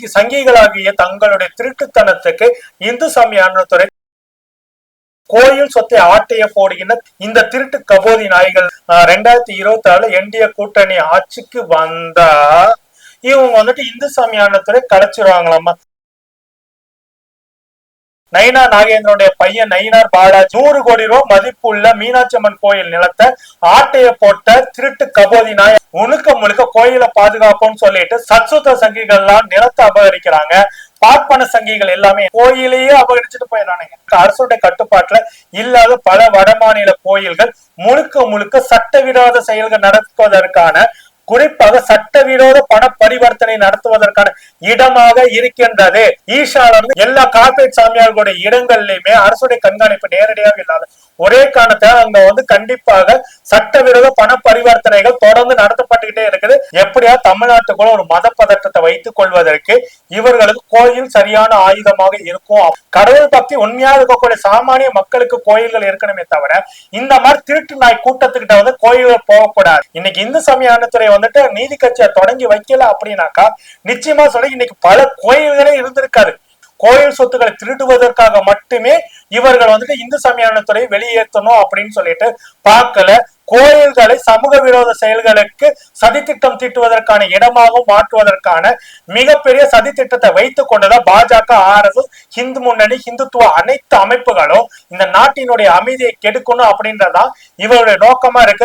சங்கிகளாகிய தங்களுடைய திருட்டுத்தனத்துக்கு இந்து சமய அறநிலைத்துறை கோயில் சொத்தை ஆட்டைய போடுகின்ற இந்த திருட்டு கபோதி நாய்கள் ரெண்டாயிரத்தி இருபத்தி ஆறுல என்டிஏ கூட்டணி ஆட்சிக்கு வந்தா இவங்க வந்துட்டு இந்து சமய அறநிலைத்துறை கலைச்சிருவாங்களாமா நயினா நாகேந்திரனுடைய பையன் நயினார் பாலாஜி நூறு கோடி ரூபாய் மதிப்புள்ள மீனாட்சி அம்மன் கோயில் நிலத்தை ஆட்டைய போட்ட திருட்டு கபோதி நாய் முழுக்க முழுக்க கோயிலை பாதுகாப்போம்னு சொல்லிட்டு சத்சுத்த சங்கிகள்லாம் நிலத்தை அபகரிக்கிறாங்க. பார்ப்பன சங்கிகள் எல்லாமே கோயிலையே அபகரிச்சுட்டு போயிடறானுங்க. அரசுடைய கட்டுப்பாட்டுல இல்லாத பல வடமாநில கோயில்கள் முழுக்க முழுக்க சட்டவிரோத செயல்கள் நடத்துவதற்கான குறிப்பாக சட்டவிரோத பண பரிவர்த்தனை நடத்துவதற்கான இடமாக இருக்கின்றது. ஈஷால எல்லா கார்பரேட் சாமியார்களுடைய இடங்கள்லயுமே அரசுடைய கண்காணிப்பு நேரடியாக இல்லாத ஒரே காரணத்தை அங்க வந்து கண்டிப்பாக சட்டவிரோத பண பரிவர்த்தனைகள் தொடர்ந்து நடந்துகிட்டே இருக்குது. எப்படியா தமிழ்நாட்டுக்குள்ள ஒரு மத பதற்றத்தை வைத்துக் கொள்வதற்கு இவர்களுக்கு கோயில் சரியான ஆயுதமாக இருக்கும். கடவுள் பக்தி உண்மையா இருக்கக்கூடிய சாமானிய மக்களுக்கு கோயில்கள் இருக்கணுமே தவிர இந்த மாதிரி திருட்டு நாய் கூட்டத்துக்கிட்ட வந்து கோயில்கள் போகக்கூடாது. இன்னைக்கு இந்து சமயத்துறை வந்துட்டு நீதி கட்சியை தொடங்கி வைக்கல அப்படின்னாக்கா நிச்சயமா சொல்லி இன்னைக்கு பல கோயில்களே இருந்திருக்காது. கோயில் சொத்துக்களை திருடுவதற்காக மட்டுமே இவர்கள் வந்துட்டு இந்து சமய அறநிலையத்துறையை வெளியேற்றணும் அப்படின்னு சொல்லிட்டு பார்க்கல. கோயில்களை சமூக விரோத செயல்களுக்கு சதித்திட்டம் தீட்டுவதற்கான இடமாகவும் மாற்றுவதற்கான மிகப்பெரிய சதித்திட்டத்தை வைத்துக் கொண்டதா பாஜக ஆர்எஸ் இந்து முன்னணி இந்துத்துவ அனைத்து அமைப்புகளும் இந்த நாட்டினுடைய அமைதியை கெடுக்கணும் அப்படின்றதான் இவருடைய நோக்கமா இருக்கு.